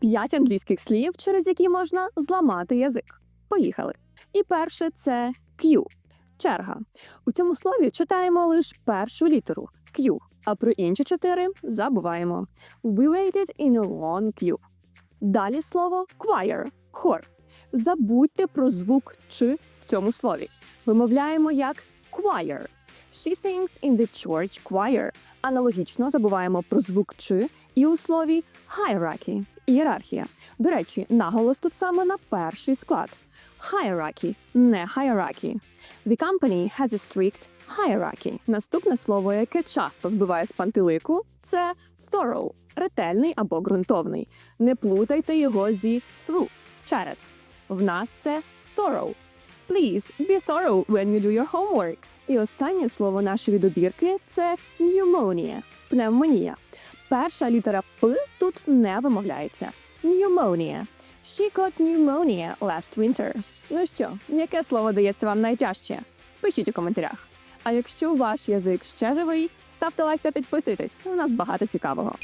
П'ять англійських слів, через які можна зламати язик. Поїхали. І перше це Q – черга. У цьому слові читаємо лише першу літеру Q, а про інші чотири забуваємо. We waited in a long queue. Далі слово choir – хор. Забудьте про звук «ч» в цьому слові. Вимовляємо як choir. She sings in the church choir. Аналогічно забуваємо про звук «ч» і у слові hierarchy – ієрархія. До речі, наголос тут саме на перший склад. Hierarchy, не hierarchy. The company has a strict hierarchy. Наступне слово, яке часто збиває з пантелику, це thorough – ретельний або ґрунтовний. Не плутайте його зі through – через. В нас це thorough. Please be thorough when you do your homework. І останнє слово нашої добірки це pneumonia – пневмонія. Перша літера П тут не вимовляється. Pneumonia. She got pneumonia last winter. Ну що, яке слово дається вам найтяжче? Пишіть у коментарях. А якщо ваш язик ще живий, ставте лайк та підписуйтесь. У нас багато цікавого.